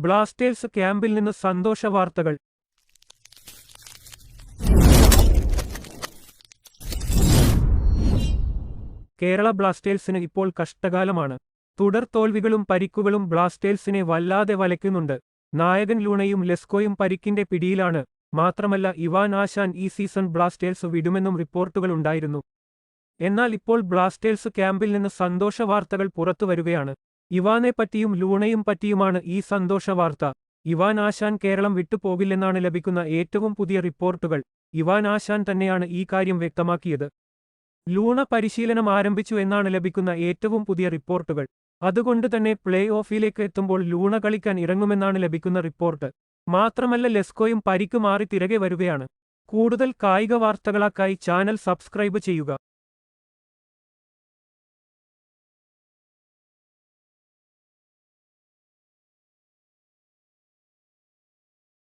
Blasters ക്യാമ്പിൽ നിന്ന് സന്തോഷ വാർത്തകൾ. കേരള ബ്ലാസ്റ്റേഴ്സിന് ഇപ്പോൾ കഷ്ടകാലമാണ്. തുടർ തോൽവികളും പരിക്കുകളും ബ്ലാസ്റ്റേഴ്സിനെ വല്ലാതെ വലയ്ക്കുന്നുണ്ട്. നായകൻ ലൂണയും ലെസ്കോയും പരിക്കിന്റെ പിടിയിലാണ്. മാത്രമല്ല ഇവാൻ ആശാൻ ഈ സീസൺ ബ്ലാസ്റ്റേഴ്സ് വിടുമെന്നും റിപ്പോർട്ടുകൾ ഉണ്ടായിരുന്നു. എന്നാൽ ഇപ്പോൾ ബ്ലാസ്റ്റേഴ്സ് ക്യാമ്പിൽ നിന്ന് സന്തോഷ വാർത്തകൾ പുറത്തുവരുകയാണ്. ഇവാനെ പറ്റിയും ലൂണയും പറ്റിയുമാണ് ഈ സന്തോഷ വാർത്ത ഇവാൻ ആശാൻ കേരളം വിട്ടുപോകില്ലെന്നാണ് ലഭിക്കുന്ന ഏറ്റവും പുതിയ റിപ്പോർട്ടുകൾ. ഇവാൻ ആശാൻ തന്നെയാണ് ഈ കാര്യം വ്യക്തമാക്കിയത്. ലൂണ പരിശീലനം ആരംഭിച്ചു എന്നാണ് ലഭിക്കുന്ന ഏറ്റവും പുതിയ റിപ്പോർട്ടുകൾ. അതുകൊണ്ട് തന്നെ പ്ലേ ഓഫിലേക്ക് എത്തുമ്പോൾ ലൂണ കളിക്കാൻ ഇറങ്ങുമെന്നാണ് ലഭിക്കുന്ന റിപ്പോർട്ട്. മാത്രമല്ല ലെസ്കോയും പരിക്ക് മാറി തിരകെ വരുകയാണ്. കൂടുതൽ കായിക വാർത്തകളാക്കായി ചാനൽ സബ്സ്ക്രൈബ് ചെയ്യുക.